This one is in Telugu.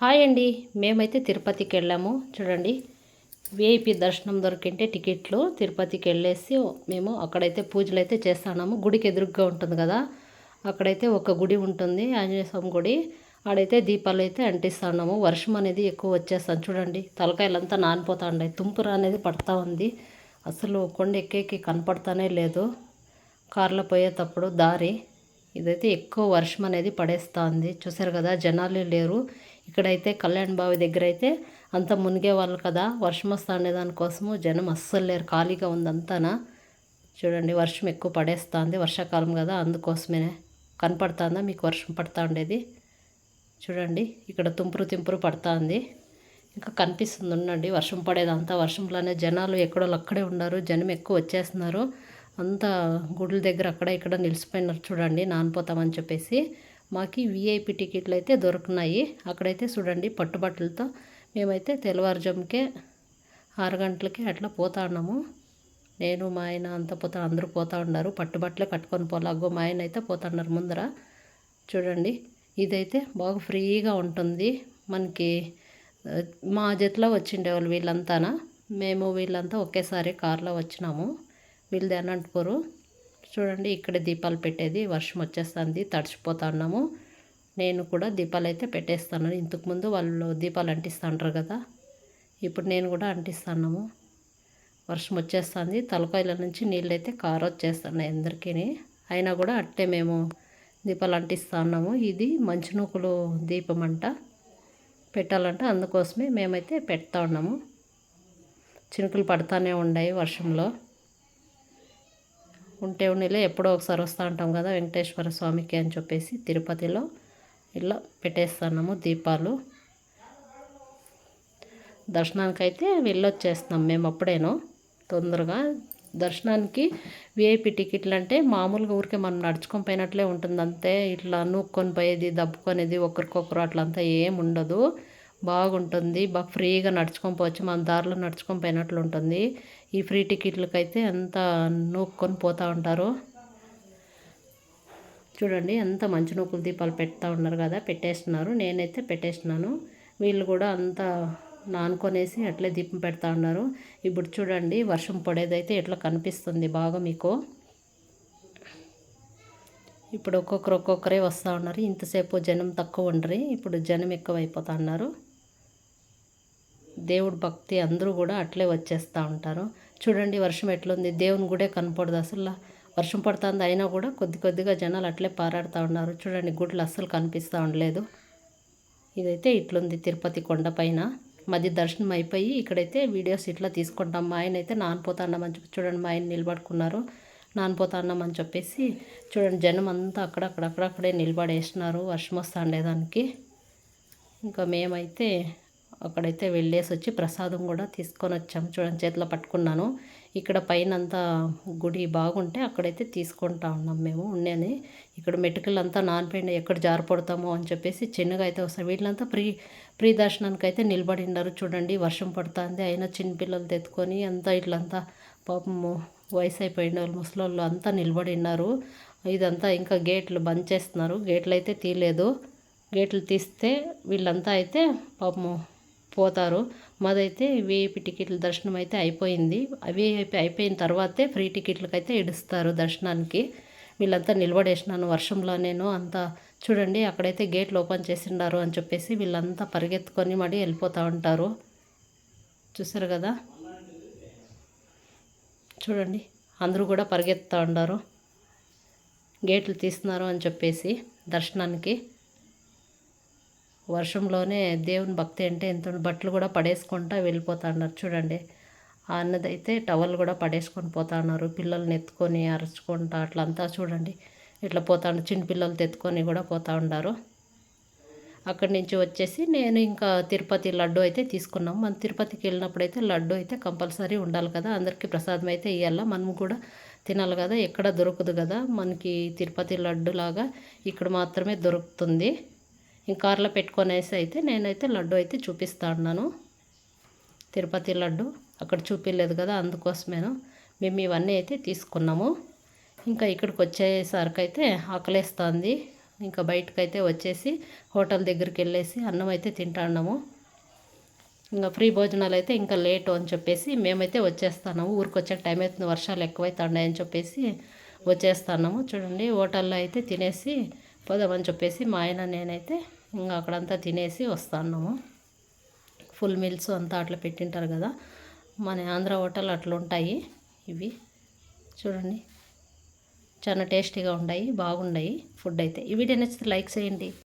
హాయ్ అండి. మేమైతే తిరుపతికి వెళ్ళాము చూడండి విఐపి దర్శనం దొరికింటే టికెట్లు తిరుపతికి వెళ్ళేసి మేము అక్కడైతే పూజలు అయితే చేస్తున్నాము. గుడికి ఎదురుగ్గా ఉంటుంది కదా. అక్కడైతే ఒక గుడి ఉంటుంది. ఆంజనేయ స్వామి గుడి. ఆడైతే దీపాలు అయితే అంటిస్తున్నాము. వర్షం అనేది ఎక్కువ వచ్చేస్తాను చూడండి. తలకాయలంతా నానిపోతా ఉండే తుంపుర అనేది పడతా ఉంది. అసలు కొండ ఎక్కేకి కనపడతానే లేదు. కార్లో పోయేటప్పుడు దారి. ఇదైతే ఎక్కువ వర్షం అనేది పడేస్తూ ఉంది. చూసారు కదా జనాలు లేరు. ఇక్కడైతే కళ్యాణ్ బావి దగ్గర అయితే అంత మునిగే వాళ్ళు కదా వర్షం వస్తుండే దానికోసము జనం అస్సలు లేరు ఖాళీగా ఉంది అంతానా? చూడండి వర్షం ఎక్కువ పడేస్తుంది వర్షాకాలం కదా అందుకోసమే కనపడుతుందా? మీకు వర్షం పడతా ఉండేది? చూడండి ఇక్కడ తుంపురు తింపురు పడుతుంది. ఇంకా కనిపిస్తుంది ఉండండి వర్షం పడేదంతా. వర్షంలోనే జనాలు ఎక్కడో అక్కడే ఉన్నారు జనం ఎక్కువ వచ్చేస్తున్నారు. అంతా గుడ్ల దగ్గర అక్కడ ఇక్కడ నిలిచిపోయినారు చూడండి నానిపోతామని చెప్పేసి. మాకు విఐపి టికెట్లు అయితే దొరుకున్నాయి అక్కడైతే చూడండి పట్టుబట్టలతో మేమైతే తెల్లవారుజాముకే ఆరు గంటలకి అట్లా పోతా ఉన్నాము. నేను మా ఆయన అంతా పోతా అందరూ పోతా ఉన్నారు. పట్టుబట్టలే కట్టుకొని పోలాగో మా ఆయన అయితే పోతా ఉన్నారు ముందర. చూడండి ఇదైతే బాగా ఫ్రీగా ఉంటుంది. మనకి మా జతలో వచ్చిండే వాళ్ళు వీళ్ళంతానా? మేము వీళ్ళంతా ఒకేసారి కార్లో వచ్చినాము. వీళ్ళది అనంతపురు. చూడండి ఇక్కడ దీపాలు పెట్టేది వర్షం వచ్చేస్తుంది తడిచిపోతా ఉన్నాము. నేను కూడా దీపాలు అయితే పెట్టేస్తాను ఇంతకుముందు వాళ్ళు దీపాలు అంటిస్తుంటారు కదా ఇప్పుడు నేను కూడా అంటిస్తున్నాము. వర్షం వచ్చేస్తుంది తలకాయల నుంచి నీళ్ళు అయితే కారు వచ్చేస్తున్నాయి అందరికీ. అయినా కూడా అట్టే మేము దీపాలు అంటిస్తూ ఉన్నాము ఇది మంచినూకులు దీపం అంట పెట్టాలంటే అందుకోసమే మేమైతే పెడతా ఉన్నాము. చినుకులు పడతానే ఉన్నాయి వర్షంలో. ఉంటే ఉండేలే ఎప్పుడో ఒకసారి వస్తూ ఉంటాం కదా వెంకటేశ్వర స్వామికి అని చెప్పేసి తిరుపతిలో ఇలా పెట్టేస్తున్నాము దీపాలు. దర్శనానికి అయితే వెళ్ళొచ్చేస్తున్నాం మేము అప్పుడేనో తొందరగా. దర్శనానికి విఐపి టికెట్లు అంటే మామూలుగా ఊరికే మనం నడుచుకొని పోయినట్లే ఉంటుంది అంతే ఇట్లా నూక్కొని పోయేది దబ్బుకొనేది ఒకరికొకరు అట్లంతా ఏం ఉండదు. బాగుంటుంది. బాగా ఫ్రీగా నడుచుకొని పోవచ్చు. మన దారిలో నడుచుకొని పోయినట్లు ఉంటుంది ఈ ఫ్రీ టికెట్లకైతే ఎంత నూక్కొని పోతూ ఉంటారో. చూడండి ఎంత మంచి నూకులు దీపాలు పెడతా ఉన్నారు కదా పెట్టేస్తున్నారు. నేనైతే పెట్టేసినాను వీళ్ళు కూడా అంతా నానుకొనేసి అట్లే దీపం పెడతా ఉన్నారు. ఇప్పుడు చూడండి వర్షం పడేదైతే ఎట్లా కనిపిస్తుంది బాగా మీకు? ఇప్పుడు ఒక్కొక్కరు ఒక్కొక్కరే వస్తూ ఉన్నారు. ఇంతసేపు జనం తక్కువ ఉండరు. ఇప్పుడు జనం ఎక్కువ అయిపోతా ఉన్నారు. దేవుడు భక్తి అందరూ కూడా అట్లే వచ్చేస్తూ ఉంటారు. చూడండి వర్షం ఎట్లుంది? దేవుని గుడే కనపడదు అసలు. వర్షం పడుతుంది అయినా కూడా కొద్ది కొద్దిగా జనాలు అట్లే పారాడుతూ ఉన్నారు. చూడండి గుడ్లు అస్సలు కనిపిస్తూ ఉండలేదు. ఇదైతే ఇట్లుంది తిరుపతి కొండపైన మధ్య దర్శనం అయిపోయి ఇక్కడైతే వీడియోస్ ఇట్లా తీసుకుంటాం. మా ఆయన అయితే నానిపోతాన్నామని చెప్పి చూడండి మా ఆయన నిలబడుకున్నారు. నానిపోతాన్నామని చెప్పేసి చూడండి జనం అంతా అక్కడక్కడక్కడక్కడే నిలబడేసినారు. వర్షం వస్తా ఉండేదానికి. ఇంకా మేమైతే అక్కడైతే వెళ్ళేసి వచ్చి ప్రసాదం కూడా తీసుకొని వచ్చాము చూడండి చేతిలో పట్టుకున్నాను. ఇక్కడ పైన అంతా గుడి బాగుంటే అక్కడైతే తీసుకుంటా ఉన్నాం మేము ఉండేది. ఇక్కడ మెటుకలంతా నానిపోయిన ఎక్కడ జారిపడతామో అని చెప్పేసి చిన్నగా అయితే వస్తాం వీళ్ళంతా ప్రీ ప్రీ దర్శనానికి అయితే నిలబడి ఉన్నారు చూడండి వర్షం పడుతుంది. అయినా చిన్నపిల్లలు తెత్తుకొని అంతా ఇట్లంతా పాపము వయసు అయిపోయిన వాళ్ళు ముసలి అంతా నిలబడి ఉన్నారు ఇదంతా ఇంకా గేట్లు బంద్ చేస్తున్నారు. గేట్లు అయితే తీయలేదు. గేట్లు తీస్తే వీళ్ళంతా అయితే పాపము పోతారు మాదైతే విఐపి టికెట్ల దర్శనం అయితే అయిపోయింది. విఐపి అయిపోయిన తర్వాతే ఫ్రీ టికెట్లకు అయితే ఇడుస్తారు దర్శనానికి. వీళ్ళంతా నిలబడేసినాను వర్షంలో నేను అంతా చూడండి అక్కడైతే గేట్లు ఓపెన్ చేసిండారు అని చెప్పేసి వీళ్ళంతా పరిగెత్తుకొని మరీ వెళ్ళిపోతూ ఉంటారు. చూసారు కదా? చూడండి అందరూ కూడా పరిగెత్తుతూ ఉన్నారు గేట్లు తీస్తున్నారు అని చెప్పేసి దర్శనానికి. వర్షంలోనే దేవుని భక్తి అంటే ఎంత బట్టలు కూడా పడేసుకుంటా వెళ్ళిపోతా ఉన్నారు చూడండి అన్నదైతే టవల్ కూడా పడేసుకొని పోతున్నారు. పిల్లల్ని ఎత్తుకొని అరుచుకుంటా అట్లంతా చూడండి. ఇట్లా పోతా చిన్న పిల్లలు తెత్తుకొని కూడా పోతా ఉండారు. అక్కడి నుంచి వచ్చేసి నేను ఇంకా తిరుపతి లడ్డు అయితే తీసుకున్నాం. మన తిరుపతికి వెళ్ళినప్పుడు అయితే లడ్డు అయితే కంపల్సరీ ఉండాలి కదా. అందరికీ ప్రసాదం అయితే ఇవ్వాల మనం కూడా తినాలి కదా. ఎక్కడ దొరకదు కదా మనకి తిరుపతి లడ్డు లాగా. ఇక్కడ మాత్రమే దొరుకుతుంది. ఇంకా కార్లో పెట్టుకొనేసి అయితే నేనైతే లడ్డు అయితే చూపిస్తా ఉన్నాను. తిరుపతి లడ్డు అక్కడ చూపించలేదు కదా అందుకోసమేను మేము ఇవన్నీ అయితే తీసుకున్నాము. ఇంకా ఇక్కడికి వచ్చేసరికి అయితే ఆకలేస్తుంది. ఇంకా బయటకైతే వచ్చేసి హోటల్ దగ్గరికి వెళ్ళేసి అన్నం అయితే తింటాన్నాము ఇంకా ఫ్రీ భోజనాలు అయితే ఇంకా లేటు అని చెప్పేసి మేమైతే వచ్చేస్తాము ఊరికి వచ్చే టైం అవుతుంది వర్షాలు ఎక్కువైతున్నాయని చెప్పేసి వచ్చేస్తున్నాము. చూడండి హోటల్లో అయితే తినేసి పోదామని చెప్పేసి మా ఆయన నేనైతే ఇంకా అక్కడంతా తినేసి వస్తున్నాము. ఫుల్ మీల్స్ అంతా అట్లా పెట్టింటారు కదా. మన ఆంధ్ర హోటల్ అట్లా ఉంటాయి ఇవి. చూడండి. చాలా టేస్టీగా ఉన్నాయి బాగున్నాయి ఫుడ్ అయితే. ఈ వీడియో నచ్చితే లైక్ చేయండి.